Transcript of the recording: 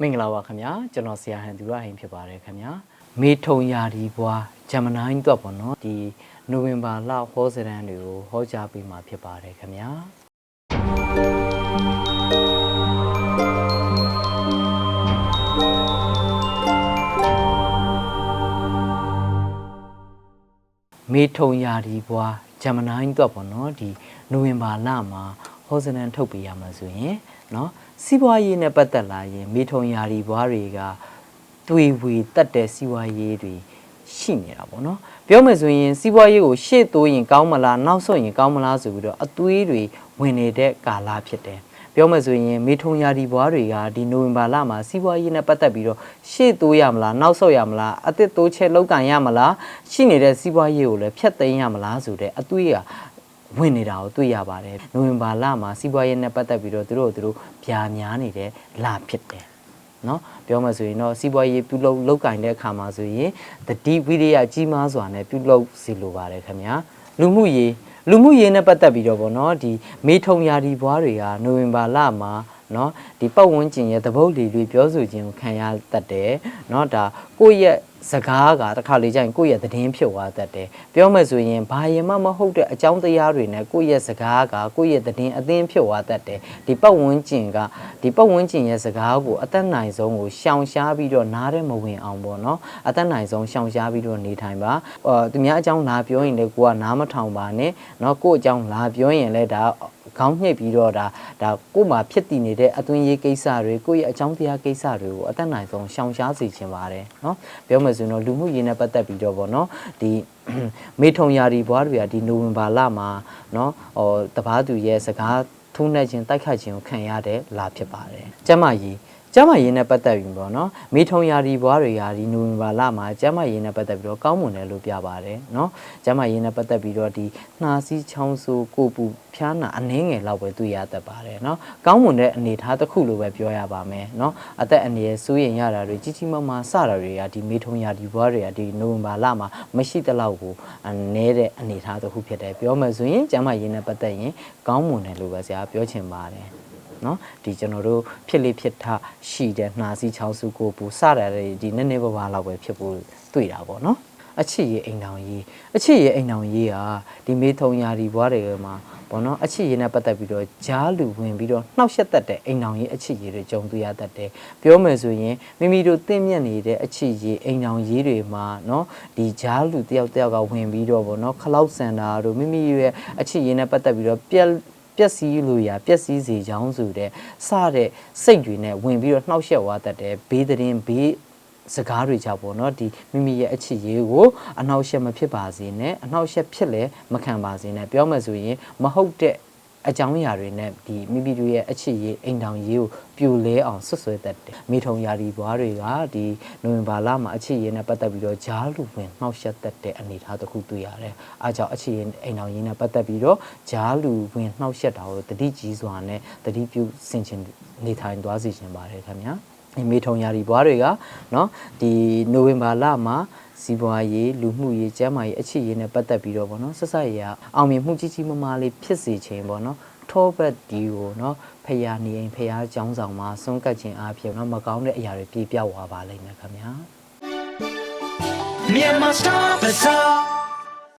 မင်္ဂလာပါခင်ဗျာကျွန်တော်ဆရာဟန်သူရဟိန်ဖြစ်ပါတယ်ခင်ဗျာမေထုံယာဒီဘွားဂျမနိုင်းတော့ပေါ့နော်ဒီနိုဝင်ဘာလဟောစရန်တွေကိုဟောကြားပေးမှာဖြစ်ပါတယ်ခင်ဗျာမေထုံယာဒီဘွားဂျမနိုင်းတော့ပေါ့နော်ဒီနိုဝင်ဘာလမှာဟောစရန်ထုတ်ပေးရမှာဆိုရင်เนาะ စီးပွားရေးနဲ့ပတ်သက်လာရင်မေထုံယာဒီဘွားတွေကတွေ့ဝေတက်တဲ့စီးပွားရေးတွေရှိနေတာပေါ့နော်ပြောမယ်ဆိုရင်စီးပွားရေးကိုရှေ့တိုးရင်ကောင်းမလားနောက်ဆုတ်ရင်ကောင်းမလားဆိုပြီးတော့အသွေးတွေဝင်နေတဲ့ကာလဖြစ်တယ်ပြောမယ်ဆိုရင်မေထုံယာဒီဘွားတွေကဒီနိုဝင်ဘာလမှာစီးပွားရေးနဲ့ပတ်သက်ပြီးတော့ရှေ့တိုးရမလားနောက်ဆုတ်ရမလားအသစ်တိုးချဲလောက်ကန်ရမလားရှိနေတဲ့စီးပွားရေးကိုလည်းဖျက်သိမ်းရမလားဆိုတဲ့အသွေးက ဝင်နေတာကိုတွေ့ရပါတယ်နိုဝင်ဘာလမှာစီးပွားရေးနဲ့ပတ်သက်ပြီးတော့သူတို့သူတို့ဗျာများနေတဲ့လဖြစ်တယ်နော်ပြောမှဆိုရင်တော့စီးပွားရေးပြုလုပ်လောက်ကင်တဲ့အခါမှာဆိုရင်တတိဝိရိယကြီးမားစွာနဲ့ပြုလုပ်စီလိုပါတယ်ခင်ဗျာလူမှုရေးလူမှုရေးနဲ့ပတ်သက်ပြီးတော့ဗောနော်ဒီမေထုံယာဒီဘွားတွေကနိုဝင်ဘာလမှာနော်ဒီပတ်ဝန်းကျင်ရဲ့သဘုတ်လီတွေပြောဆိုခြင်းကိုခံရတတ်တယ်နော်ဒါကိုယ့်ရဲ့ စကားကတစ်ခါလေကျရင်ကိုယ့်ရဲ့သတင်းဖြစ်သွားတတ်တယ်ပြောမယ်ဆိုရင်ဘာရင်မှမဟုတ်တဲ့အကြောင်းတရားတွေနဲ့ကိုယ့်ရဲ့စကားကကိုယ့်ရဲ့သတင်းအသင်းဖြစ်သွားတတ်တယ်ဒီပတ်ဝန်းကျင်ကဒီပတ်ဝန်းကျင်ရဲ့စကားကိုအသက်နိုင်ဆုံးကိုရှောင်ရှားပြီးတော့နားထဲမဝင်အောင်ပေါ့နော်အသက်နိုင်ဆုံးရှောင်ရှားပြီးတော့နေထိုင်ပါအော်သူများအကြောင်းလာပြောရင်လည်းကိုကနားမထောင်ပါနဲ့เนาะကိုယ့်အကြောင်းလာပြောရင်လည်းဒါ ခေါင်းညှိပြီးတော့ဒါဒါကို့မှာဖြစ်တည်နေတဲ့အသွင်ရေးကိစ္စတွေကိုယ့်ရဲ့အကြောင်းတရားကိစ္စတွေကိုအသက်နိုင်ဆုံးရှောင်ရှားစေချင်ပါတယ်နော်ပြောမယ်ဆိုရင်တော့လူမှုရေးနဲ့ပတ်သက်ပြီးတော့ဗောနော်ဒီမေထုံရာဒီဘွားတွေကဒီနိုဝင်ဘာလမှာနော်ဟောတပားသူရဲ့စကားထုံးနှက်ခြင်းတိုက်ခတ်ခြင်းကိုခံရတဲ့လာဖြစ်ပါတယ်ကျမကြီး ကျမရေးနဲ့ပတ်သက်ပြီးပေါ့နော်မေထုံယာရီဘွားတွေယာရီနိုဝင်ဘာလမှာကျမရေးနဲ့ပတ်သက်ပြီးတော့ကောင်းမွန်တယ်လို့ပြပါတယ်နော်ကျမရေးနဲ့ပတ်သက်ပြီးတော့ဒီနှာစီးချောင်းဆိုးကိုပူဖျားနာအနှင်းငယ်လောက်ပဲတွေ့ရတတ်ပါတယ်နော်ကောင်းမွန်တဲ့အနေအထားတစ်ခုလို့ပဲပြောရပါမယ်နော်အသက်အနည်းစိုးရင်ရတာတွေကြီးကြီးမားမားစတာတွေကဒီမေထုံယာရီဘွားတွေကဒီနိုဝင်ဘာလမှာမရှိတလောက်ကိုနည်းတဲ့အနေအထားတစ်ခုဖြစ်တယ်ပြောမှဆိုရင်ကျမရေးနဲ့ပတ်သက်ရင်ကောင်းမွန်တယ်လို့ပဲဆရာပြောချင်ပါတယ် နော်ဒီကျွန်တော်တို့ဖြစ်လေဖြစ်ထရှိတဲ့နှာစီချောင်းစုကိုပူစရတဲ့ဒီနည်းနည်းပါးပါးလောက်ပဲဖြစ်ဖို့တွေ့တာပေါ့နော်အချစ်ရေးအိမ်တောင်ရေးအချစ်ရေးအိမ်တောင်ရေးဟာဒီမေထုံယာဒီဘွားတွေမှာပေါ့နော်အချစ်ရေးနဲ့ပတ်သက်ပြီးတော့ဂျားလူဝင်ပြီးတော့နှောက်ရက်တတ်တဲ့အိမ်တောင်ရေးအချစ်ရေးတွေကြုံတွေ့ရတတ်တယ်ပြောမယ်ဆိုရင်မိမိတို့တင့်မြတ်နေတဲ့အချစ်ရေးအိမ်တောင်ရေးတွေမှာနော်ဒီဂျားလူတယောက်တယောက်ကဝင်ပြီးတော့ပေါ့နော်ခလောက်စန်တာတို့မိမိရဲ့အချစ်ရေးနဲ့ပတ်သက်ပြီးတော့ပြက် ပျက်စီးလို့ရပျက်စီးစေချောင်းဆိုတဲ့စတဲ့စိတ်တွေနဲ့ဝင်ပြီးတော့နှောက်ယှက်သွားတတ်တယ်ဘေးသတင်းဘေးစကားတွေကြောင့်ပေါ့နော်ဒီမိမိရဲ့အချစ်ရေးကိုအနှောက်ယှက်မဖြစ်ပါစေနဲ့အနှောက်ယှက်ဖြစ်လဲမခံပါစေနဲ့ပြောမယ်ဆိုရင်မဟုတ်တဲ့ အကြောင်းအရာတွေနဲ့ဒီမိမိတို့ရဲ့အချစ်ရေးအိမ်တောင်ရေးကိုပြိုလဲအောင်ဆွဆွဲတတ်တယ်မိထုံယာဒီဘွားတွေကဒီနိုဝင်ဘာလမှာအချစ်ရေးနဲ့ပတ်သက်ပြီးတော့ဂျားလူဝင်နှောက်ယှက်တတ်တဲ့အနေအထားတစ်ခုတွေ့ရတယ်အားကြောင့်အချစ်ရေးအိမ်တောင်ရေးနဲ့ပတ်သက်ပြီးတော့ဂျားလူဝင်နှောက်ယှက်တာကိုတတိကြီးစွာနဲ့တတိပြုဆင်ခြင်နေထိုင်သွားစေချင်ပါတယ်ခင်ဗျာဒီ မေထုံရာဒီဘွားတွေကနော်ဒီနိုဝင်ဘာလမှာစီးပွားရေးလူမှုရေးကျန်းမာရေးအခြေရေးနဲ့ပတ်သက်ပြီးတော့ဗောနော်ဆက်ဆက်ရအောင်မြင်မှုကြီးကြီးမားမားလေးဖြစ်စေခြင်းဗောနော်ထောဘတ်ဒီကိုနော်ဖရာနေရင်ဖရာចောင်းဆောင်မှာဆုံးကတ်ခြင်းအဖြစ်နော်မကောင်းတဲ့အရာတွေပြေပြောက်သွားပါလိမ့်မယ်ခင်ဗျာမြန်မာစတာပစာ